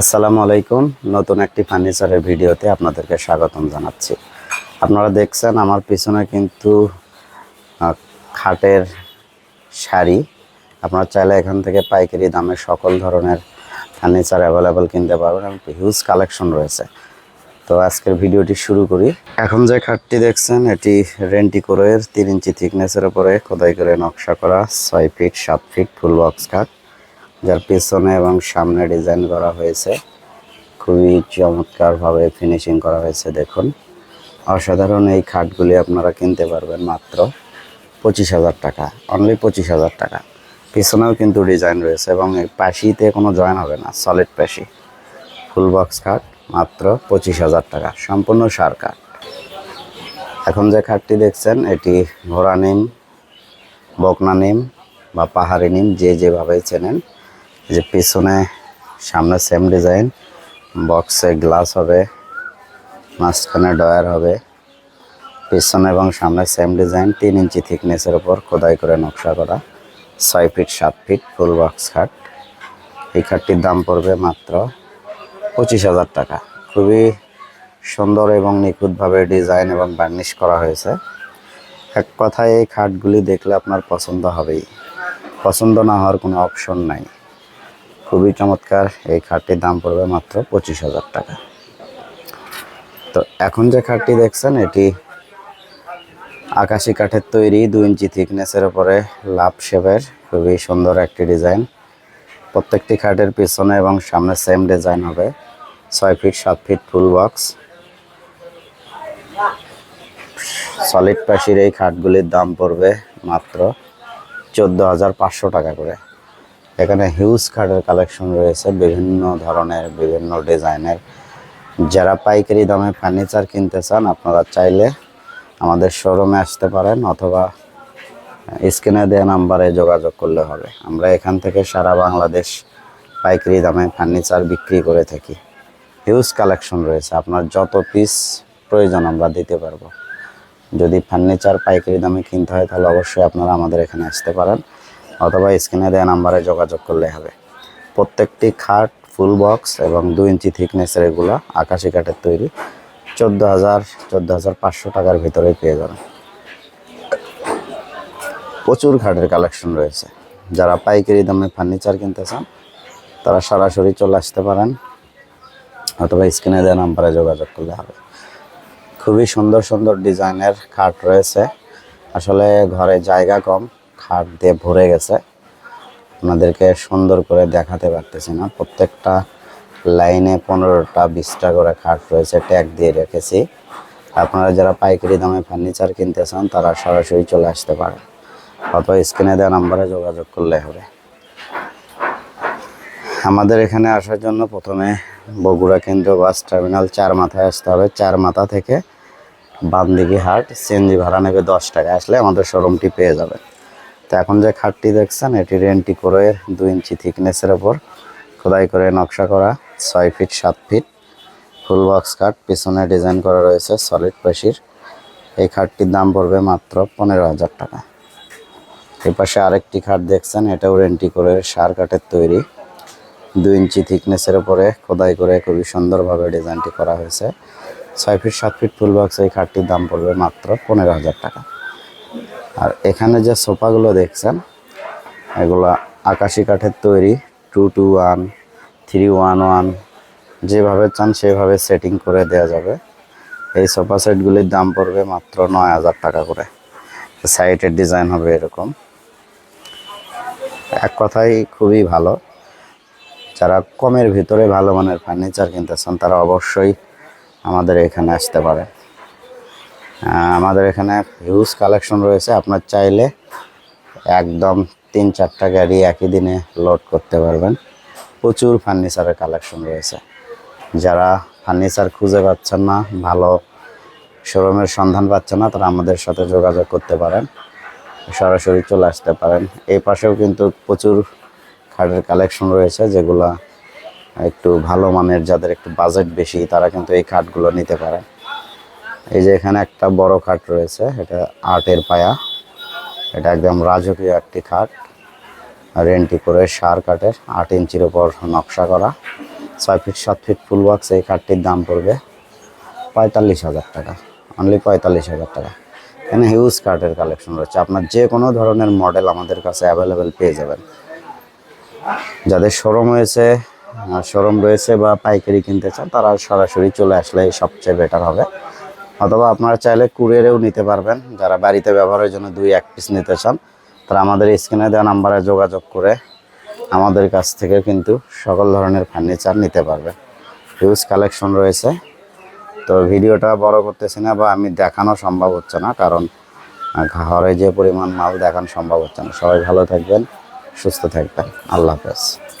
আসসালামু আলাইকুম। নতুন একটি ফার্নিচারের ভিডিওতে আপনাদেরকে স্বাগতম জানাচ্ছি। আপনারা দেখছেন আমার পিছনে কিন্তু খাটের শাড়ি। আপনারা চাইলে এখান থেকে পাইকারি দামে সকল ধরনের ফার্নিচার অ্যাভেলেবেল কিনতে পারবেন এবং হিউজ কালেকশন রয়েছে। তো আজকের ভিডিওটি শুরু করি। এখন যে খাটটি দেখছেন, এটি রেন্টি তিন ইঞ্চি থিকনেসের উপরে, খোদাই করে নকশা করা, ছয় ফিট সাত ফিট ফুল বক্স খাট। যার পেছনে এবং সামনে ডিজাইন করা হয়েছে। খুবই চমৎকারভাবে ফিনিশিং করা হয়েছে, দেখুন। অসাধারণ এই খাটগুলি আপনারা কিনতে পারবেন মাত্র পঁচিশ হাজার টাকা অনলি পঁচিশ হাজার টাকা। পিছনেও কিন্তু ডিজাইন রয়েছে এবং এই পাশিতে কোনো জয়েন হবে না সলিড পাশি। ফুল বক্স খাট, মাত্র পঁচিশ হাজার টাকা, সম্পূর্ণ সার কাঠ এখন যে খাটটি দেখছেন, এটি ঘোড়া নিম, বকনা নিম বা পাহাড়ি নিম, যে যেভাবে চেনেন। যে পিছনে সামনে সেম ডিজাইন বক্সে গ্লাস হবে, মাঝখানে ডয়ার হবে, পিছনে এবং সামনে সেম ডিজাইন তিন ইঞ্চি থিকনেসের ওপর খোদাই করে নকশা করা, ছয় ফিট সাত ফিট ফুল বক্স খাট এই খাটটির দাম পড়বে মাত্র পঁচিশ হাজার টাকা। খুবই সুন্দর এবং নিখুঁতভাবে ডিজাইন এবং বার্নিশ করা হয়েছে। এক কথায় এই খাটগুলি দেখলে আপনার পছন্দ হবেই। পছন্দ না হওয়ার কোনো অপশন নাই। খুবই চমৎকার। এই খাটটির দাম পড়বে মাত্র পঁচিশ হাজার টাকা। তো এখন যে খাটটি দেখছেন, এটি আকাশি কাঠের তৈরি দু ইঞ্চি থিকনেসের উপরে লাভ শেপের, খুবই সুন্দর একটি ডিজাইন। প্রত্যেকটি খাটের পিছনে এবং সামনে সেম ডিজাইন হবে। ছয় ফিট, সাত ফিট ফুল বক্স সলিড পাশির এই খাটগুলির দাম পড়বে মাত্র চোদ্দ হাজার পাঁচশো টাকা করে। এখানে হিউজ খাটের কালেকশন রয়েছে, বিভিন্ন ধরনের, বিভিন্ন ডিজাইনের। যারা পাইকারি দামে ফার্নিচার কিনতে চান, আপনারা চাইলে আমাদের শোরুমে আসতে পারেন অথবা স্ক্রিনে দেওয়া নাম্বারে যোগাযোগ করলে হবে। আমরা এখান থেকে সারা বাংলাদেশ পাইকারি দামে ফার্নিচার বিক্রি করে থাকি। হিউজ কালেকশন রয়েছে, আপনার যত পিস প্রয়োজন আমরা দিতে পারব। যদি ফার্নিচার পাইকারি দামে কিনতে হয়, তাহলে অবশ্যই আপনারা আমাদের এখানে আসতে পারেন। অথবা স্ক্রিনে দেওয়া নাম্বারে যোগাযোগ করলে হবে। প্রত্যেকটি খাট, ফুল বক্স এবং দু ইঞ্চি থিকনেসের এগুলো আকাশি কাঠের তৈরি। চোদ্দ হাজার চোদ্দ হাজার পাঁচশো টাকার ভিতরে পেয়ে যাবেন। প্রচুর খাটের কালেকশন রয়েছে। যারা পাইকারি দামে ফার্নিচার কিনতে চান, তারা সরাসরি চলে আসতে পারেন। অথবা স্ক্রিনে দেওয়া নাম্বারে যোগাযোগ করলে হবে। খুবই সুন্দর সুন্দর ডিজাইনের খাট রয়েছে। আসলে ঘরে জায়গা কম খাট দিয়ে ভরে গেছে। আপনাদেরকে সুন্দর করে দেখাতে পারতেছি না। প্রত্যেকটা লাইনে পনেরোটা, বিশটা করে খাট রয়েছে, ট্যাগ দিয়ে রেখেছি। আপনারা যারা পাইকারি দামে ফার্নিচার কিনতে চান, তারা সরাসরি চলে আসতে পারে অথবা স্ক্রিনে দেওয়া নাম্বারে যোগাযোগ করলে হবে। আমাদের এখানে আসার জন্য প্রথমে বগুড়া কেন্দ্র বাস টার্মিনাল চার মাথায় আসতে হবে। চার মাথা থেকে বামদিঘি হাট, সিএনজি ভাড়া নেবে দশ টাকা। আসলে আমাদের শোরুমটি পেয়ে যাবেন। তো এখন যে খাটটি দেখছেন, এটি রেন্টি করে দু ইঞ্চি থিকনেসের ওপর খোদাই করে নকশা করা, ছয় ফিট, সাত ফিট। ফুল বক্স খাট, পিছনে ডিজাইন করা রয়েছে সলিড পেশির এই খাটটির দাম পড়বে মাত্র পনেরো হাজার টাকা। এই পাশে আরেকটি খাট দেখছেন, এটাও রেন্টি করে সার কাঠের তৈরি। দু ইঞ্চি থিকনেসের ওপরে খোদাই করে খুবই সুন্দরভাবে ডিজাইনটি করা হয়েছে। ছয় ফিট, সাত ফিট ফুল বক্স এই খাটটির দাম পড়বে মাত্র পনেরো হাজার টাকা। আর এখানে যে সোফাগুলো দেখছেন, এগুলো আকাশি কাঠের তৈরি two two one three one one যেভাবে চান সেভাবে সেটিং করে দেওয়া যাবে। এই সোফা সেটগুলির দাম পড়বে মাত্র নয় হাজার টাকা করে। সাইটের ডিজাইন হবে এরকম। এক কথাই খুবই ভালো। যারা কমের ভিতরে ভালো মানের ফার্নিচার কিনতে চান, তারা অবশ্যই আমাদের এখানে আসতে পারে আমাদের এখানে হিউজ কালেকশন রয়েছে। আপনার চাইলে একদম তিন চারটা গাড়ি একই দিনে লোড করতে পারবেন। প্রচুর ফার্নিচারের কালেকশন রয়েছে। যারা ফার্নিচার খুঁজে পাচ্ছেন না, ভালো শোরুমের সন্ধান পাচ্ছেন না, তারা আমাদের সাথে যোগাযোগ করতে পারেন। সরাসরি চলে আসতে পারেন। এই পাশেও কিন্তু প্রচুর খাটের কালেকশন রয়েছে, যেগুলা একটু ভালো মানের, যাদের একটু বাজেট বেশি, তারা কিন্তু এই খাটগুলো নিতে পারে এই যে এখানে একটা বড় খাট রয়েছে, এটা আটের পায়া। এটা একদম রাজকীয় একটি খাট। রেন্টি করে সার কাঠের আট ইঞ্চির ওপর নকশা করা। ছয় ফিট, সাত ফিট ফুল বক্স এই কাঠটির দাম পড়বে পঁয়তাল্লিশ হাজার টাকা। অনলি পঁয়তাল্লিশ হাজার টাকা। এখানে হিউজ কাঠের কালেকশন রয়েছে। আপনার যে কোনো ধরনের মডেল আমাদের কাছে অ্যাভেলেবেল পেয়ে যাবেন। যাদের শোরুম হয়েছে শোরুম রয়েছে বা পাইকারি কিনতে চান, তারা সরাসরি চলে আসলে সবচেয়ে বেটার হবে। অথবা আপনারা চাইলে কুরিয়ারেও নিতে পারবেন। যারা বাড়িতে ব্যবহারের জন্য দুই, এক পিস নিতে চান, তারা আমাদের স্ক্রিনে দেওয়া নাম্বারে যোগাযোগ করে আমাদের কাছ থেকে কিন্তু সকল ধরনের ফার্নিচার নিতে পারবে। হিউজ কালেকশন রয়েছে। তো ভিডিওটা বড় করতেছি না বা আমি দেখানো সম্ভব হচ্ছে না, কারণ ঘরে যে পরিমাণ মাল দেখানো সম্ভব হচ্ছে না। সবাই ভালো থাকবেন, সুস্থ থাকবেন। আল্লাহ হাফেজ।